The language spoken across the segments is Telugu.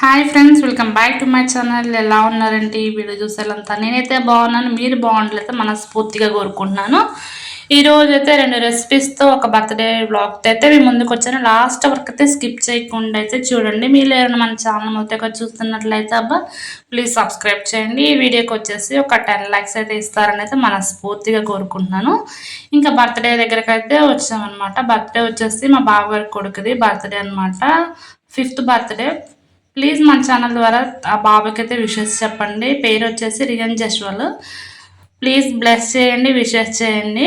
Hi friends welcome back to my channel ఎలా ఉన్నారండి? ఈ వీడియో చూసేలంతా నేనైతే బాగున్నాను. మీరు బాగుండలేదు మనస్ఫూర్తిగా కోరుకుంటున్నాను. ఈరోజు అయితే రెండు రెసిపీస్తో ఒక బర్త్డే బ్లాగ్ అయితే మేము ముందుకు వచ్చాను. లాస్ట్ వరకు అయితే స్కిప్ చేయకుండా అయితే చూడండి. మీరు ఎవరైనా మన ఛానల్ మొత్తం చూస్తున్నట్లయితే అబ్బా ప్లీజ్ సబ్స్క్రైబ్ చేయండి. ఈ వీడియోకి వచ్చేసి ఒక టెన్ ల్యాక్స్ అయితే ఇస్తారని అయితే మనస్ఫూర్తిగా కోరుకుంటున్నాను. ఇంకా బర్త్డే దగ్గరకు అయితే వచ్చామన్నమాట. బర్త్డే వచ్చేసి మా బావగారి కొడుకుది బర్త్డే అనమాట ఫిఫ్త్ బర్త్డే ప్లీజ్ మన ఛానల్ ద్వారా ఆ బాబుకి అయితే విషెస్ చెప్పండి. పేరు వచ్చేసి రియన్ జస్వాల్. ప్లీజ్ బ్లెస్ చేయండి విషెస్ చేయండి.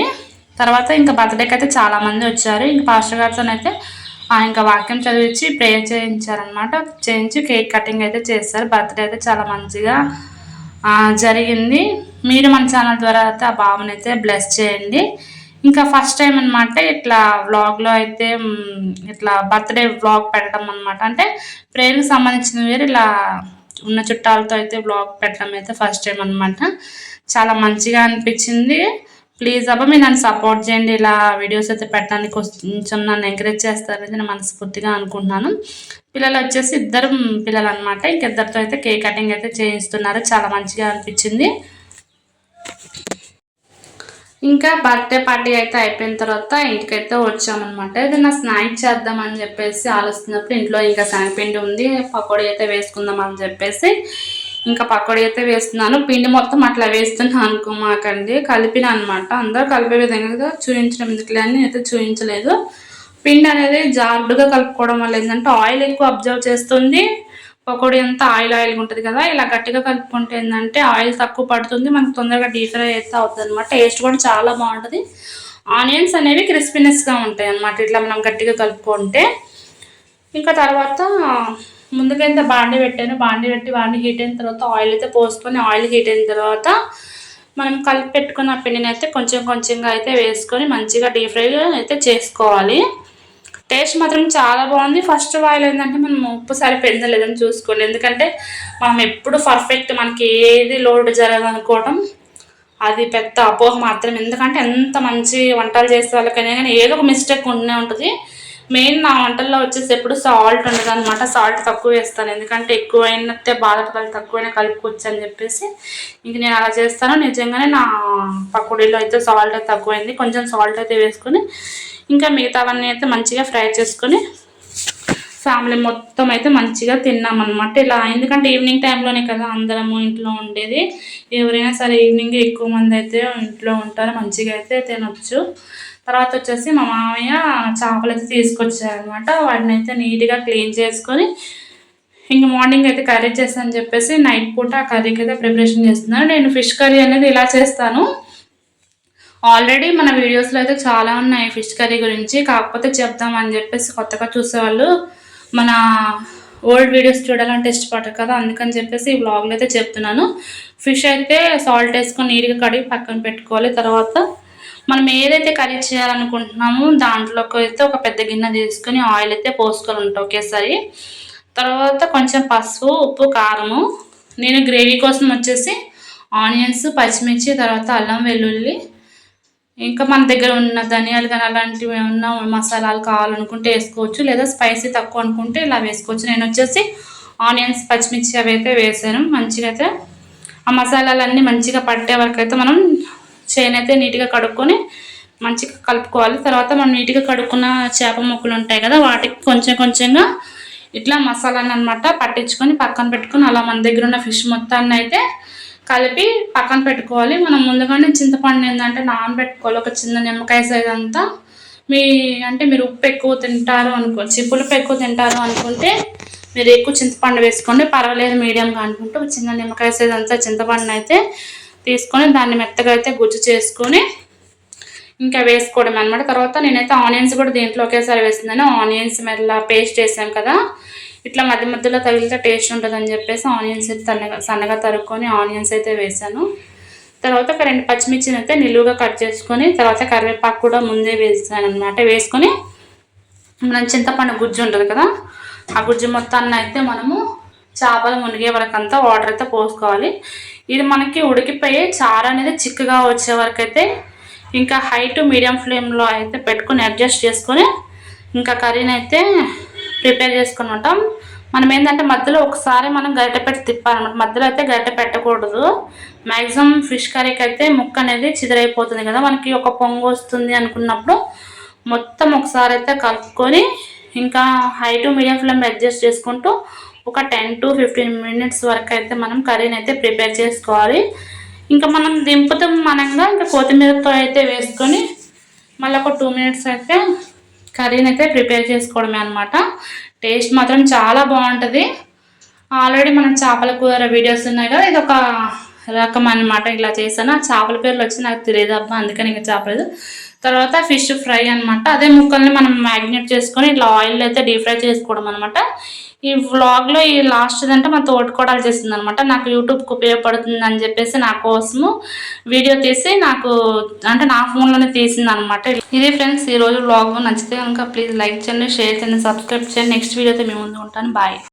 తర్వాత ఇంకా బర్త్డేకి అయితే చాలామంది వచ్చారు. ఇంకా పాస్టర్ గారితో అయితే ఇంకా వాక్యం చదివించి ప్రేయర్ చేయించారనమాట చేయించి కేక్ కటింగ్ అయితే చేస్తారు బర్త్డే అయితే చాలా మంచిగా జరిగింది. మీరు మన ఛానల్ ద్వారా అయితే ఆ బాబునైతే బ్లెస్ చేయండి. ఇంకా ఫస్ట్ టైం అనమాట ఇట్లా వ్లాగ్లో అయితే ఇట్లా బర్త్డే వ్లాగ్ పెట్టడం అనమాట అంటే ప్రేయర్కి సంబంధించిన వేరు ఇలా ఉన్న చుట్టాలతో అయితే వ్లాగ్ పెట్టడం అయితే ఫస్ట్ టైం అనమాట చాలా మంచిగా అనిపించింది. ప్లీజ్ అబ్బా మీరు నన్ను సపోర్ట్ చేయండి. ఇలా వీడియోస్ అయితే పెట్టడానికి కొంచెం నన్ను ఎంకరేజ్ చేస్తారని నేను మనస్ఫూర్తిగా అనుకుంటున్నాను. పిల్లలు వచ్చేసి ఇద్దరు పిల్లలు అనమాట ఇంకిద్దరితో అయితే కేక్ కటింగ్ అయితే చేయిస్తున్నారు. చాలా మంచిగా అనిపించింది. ఇంకా బర్త్డే పార్టీ అయితే అయిపోయిన తర్వాత ఇంటికైతే వచ్చామన్నమాట. ఏదైనా స్నాక్ చేద్దామని చెప్పేసి ఆలోచిస్తున్నప్పుడు ఇంట్లో ఇంకా శనగపిండి ఉంది పకోడీ అయితే వేసుకుందాం అని చెప్పేసి ఇంకా పకోడీ అయితే వేస్తున్నాను. పిండి మొత్తం అట్లా వేస్తున్నాను అనుకోమాకండి కలిపిన అనమాట అందరూ కలిపే విధంగా చూపించడం ఎందుకులే అని అయితే చూపించలేదు పిండి అనేది జాగ్రత్తగా కలుపుకోవడం వల్ల ఏంటంటే ఆయిల్ ఎక్కువ అబ్జర్వ్ చేస్తుంది. పకోడీ అంతా ఆయిల్ ఆయిల్గా ఉంటుంది కదా ఇలా గట్టిగా కలుపుకుంటే ఏంటంటే ఆయిల్ తక్కువ పడుతుంది మనకు తొందరగా డీప్ ఫ్రై అయితే అవుతుంది అనమాట టేస్ట్ కూడా చాలా బాగుంటుంది. ఆనియన్స్ అనేవి క్రిస్పీనెస్గా ఉంటాయి అనమాట ఇట్లా మనం గట్టిగా కలుపుకుంటే. ఇంకా తర్వాత ముందుకైతే బాండి పెట్టాను బాండి పెట్టి బాండి హీట్ అయిన తర్వాత ఆయిల్ అయితే పోసుకొని ఆయిల్ హీట్ అయిన తర్వాత మనం కలిపి పెట్టుకున్న పిండిని అయితే కొంచెం కొంచెంగా అయితే వేసుకొని మంచిగా డీప్ ఫ్రై అయితే చేసుకోవాలి. టేస్ట్ మాత్రం చాలా బాగుంది. ఫస్ట్ ఆయిల్ ఏంటంటే మనం ఉప్పు సరిపోయిందో లేదని చూసుకోండి. ఎందుకంటే మనం ఎప్పుడు పర్ఫెక్ట్ మనకి ఏది లోడ్ జరగదనుకోవడం అది పెద్ద అపోహ మాత్రం. ఎందుకంటే ఎంత మంచి వంటలు చేసే వాళ్ళకైనా కానీ ఏదో ఒక మిస్టేక్ ఉండే ఉంటుంది. మెయిన్ నా వంటల్లో వచ్చేసి ఎప్పుడు సాల్ట్ ఉండదు అనమాట సాల్ట్ తక్కువ వేస్తాను. ఎందుకంటే ఎక్కువ అయినట్టే బాధపడాలి. తక్కువైనా కలుపుకోవచ్చు అని చెప్పేసి ఇంక నేను అలా చేస్తాను. నిజంగానే నా పకోడీలో అయితే సాల్ట్ అయితే తక్కువైంది. కొంచెం సాల్ట్ అయితే వేసుకొని ఇంకా మిగతావన్నీ అయితే మంచిగా ఫ్రై చేసుకొని ఫ్యామిలీ మొత్తం అయితే మంచిగా తిన్నామన్నమాట. ఇలా ఎందుకంటే ఈవినింగ్ టైంలోనే కదా అందరము ఇంట్లో ఉండేది. ఎవరైనా సరే ఈవినింగ్ ఎక్కువ మంది అయితే ఇంట్లో ఉంటారు. మంచిగా అయితే తినొచ్చు. తర్వాత వచ్చేసి మా మామయ్య చేపలు అయితే తీసుకొచ్చారనమాట వాటిని అయితే నీట్గా క్లీన్ చేసుకొని ఇంక మార్నింగ్ అయితే కర్రీ చేస్తానని చెప్పేసి నైట్ పూట ఆ కర్రీకి అయితే ప్రిపరేషన్ చేస్తున్నాను నేను ఫిష్ కర్రీ అనేది ఇలా చేస్తాను. ఆల్రెడీ మన వీడియోస్లో అయితే చాలా ఉన్నాయి ఫిష్ కర్రీ గురించి. కాకపోతే చెప్దామని చెప్పేసి కొత్తగా చూసేవాళ్ళు మన ఓల్డ్ వీడియోస్ చూడాలంటే ఇష్టపడరు కదా అందుకని చెప్పేసి ఈ బ్లాగ్లో అయితే చెప్తున్నాను. ఫిష్ అయితే సాల్ట్ వేసుకొని నీట్గా కడిగి పక్కన పెట్టుకోవాలి. తర్వాత మనం ఏదైతే కర్రీ చేయాలనుకుంటున్నామో దాంట్లోకి అయితే ఒక పెద్ద గిన్నె తీసుకొని ఆయిల్ అయితే పోసుకోవాలి ఉంటాం ఒకేసారి తర్వాత కొంచెం పసుపు ఉప్పు కారము నేను గ్రేవీ కోసం వచ్చేసి ఆనియన్స్ పచ్చిమిర్చి తర్వాత అల్లం వెల్లుల్లి ఇంకా మన దగ్గర ఉన్న ధనియాలు కానీ అలాంటివి ఏమన్నా మసాలాలు కావాలనుకుంటే వేసుకోవచ్చు లేదా స్పైసీ తక్కువ అనుకుంటే ఇలా వేసుకోవచ్చు. నేను వచ్చేసి ఆనియన్స్ పచ్చిమిర్చి అవి అయితే వేసాను మంచిగా అయితే ఆ మసాలాలన్నీ మంచిగా పట్టే వరకు అయితే మనం చేను అయితే నీట్గా కడుక్కొని మంచిగా కలుపుకోవాలి. తర్వాత మనం నీట్గా కడుక్కున్న చేప ముక్కలు ఉంటాయి కదా వాటికి కొంచెం కొంచెంగా ఇట్లా మసాలాని అనమాట పట్టించుకొని పక్కన పెట్టుకొని అలా మన దగ్గర ఉన్న ఫిష్ మొత్తాన్ని అయితే కలిపి పక్కన పెట్టుకోవాలి. మనం ముందుగానే చింతపండు ఏంటంటే నానబెట్టుకోవాలి. ఒక చిన్న నిమ్మకాయ సైజ్ అంతా. మీ అంటే మీరు ఉప్పు ఎక్కువ తింటారు అనుకో పులుపు ఎక్కువ తింటారు అనుకుంటే మీరు ఎక్కువ చింతపండు వేసుకోండి. పర్వాలేదు మీడియంగా అనుకుంటే ఒక చిన్న నిమ్మకాయ సైజ్ అంతా చింతపండు అయితే తీసుకొని దాన్ని మెత్తగా అయితే గుజ్జు చేసుకొని ఇంకా వేసుకోవడం అనమాట తర్వాత నేనైతే ఆనియన్స్ కూడా దీంట్లో ఒకేసారి వేస్తున్నాను. ఆనియన్స్ మెల్ల పేస్ట్ వేసాం కదా ఇట్లా మధ్య మధ్యలో తగిలితే టేస్ట్ ఉంటుందని చెప్పేసి ఆనియన్స్ అయితే సన్నగా సన్నగా తరుక్కొని ఆనియన్స్ అయితే వేసాను. తర్వాత ఒక రెండు పచ్చిమిర్చిని అయితే నిలువుగా కట్ చేసుకొని తర్వాత కరివేపాకు కూడా ముందే వేసాను అనమాట వేసుకొని మనం చింతపండు గుజ్జు ఉంటుంది కదా ఆ గుజ్జు మొత్తాన్ని అయితే మనము చేపలు మునిగే వరకు అంతా వాటర్ అయితే పోసుకోవాలి. ఇది మనకి ఉడికిపోయి చారు అనేది చిక్కగా వచ్చే వరకు అయితే ఇంకా హై టు మీడియం ఫ్లేమ్లో అయితే పెట్టుకొని అడ్జస్ట్ చేసుకొని ఇంకా కర్రీని అయితే ప్రిపేర్ చేసుకుని ఉంటాం మనం ఏంటంటే మధ్యలో ఒకసారి మనం గరిటె పెట్టి తిప్పాలన్నమాట. మధ్యలో అయితే గరిటె పెట్టకూడదు. మ్యాక్సిమం ఫిష్ కర్రీకి అయితే ముక్క అనేది చిదిరైపోతుంది కదా. మనకి ఒక పొంగు వస్తుంది అనుకున్నప్పుడు మొత్తం ఒకసారి అయితే కలుపుకొని ఇంకా high to medium flame adjust చేసుకుంటూ ఒక టెన్ టు ఫిఫ్టీన్ మినిట్స్ వరకు అయితే మనం కర్రీని అయితే ప్రిపేర్ చేసుకోవాలి. ఇంకా మనం దింపుతాం మనంగా ఇంకా కొత్తిమీరతో అయితే వేసుకొని మళ్ళీ ఒక టూ మినిట్స్ అయితే కర్రీని అయితే ప్రిపేర్ చేసుకోవడమే అనమాట టేస్ట్ మాత్రం చాలా బాగుంటుంది. ఆల్రెడీ మనం చేపల కూర వీడియోస్ ఉన్నాయి కదా ఇది ఒక రకం అనమాట ఇలా చేశాను. ఆ చేపల పేర్లు వచ్చి నాకు తెలియదు అబ్బా అందుకని ఇంకా చేపలేదు తర్వాత ఫిష్ ఫ్రై అనమాట అదే ముక్కల్ని మనం మ్యాగ్నేట్ చేసుకొని ఇట్లా ఆయిల్ అయితే డీప్ ఫ్రై చేసుకోవడం అనమాట ఈ వ్లాగ్లో ఈ లాస్ట్ అంటే మా తోటకోడలు చేసింది అనమాట నాకు యూట్యూబ్కి ఉపయోగపడుతుంది అని చెప్పేసి నా కోసము వీడియో తీసి నాకు అంటే నా ఫోన్లోనే తీసింది అనమాట ఇది ఫ్రెండ్స్ ఈ రోజు వ్లాగ్ నచ్చితే కనుక ప్లీజ్ లైక్ చేయండి షేర్ చేయండి సబ్స్క్రైబ్ చేయండి. నెక్స్ట్ వీడియోతో మేము ముందు ఉంటాను. బాయ్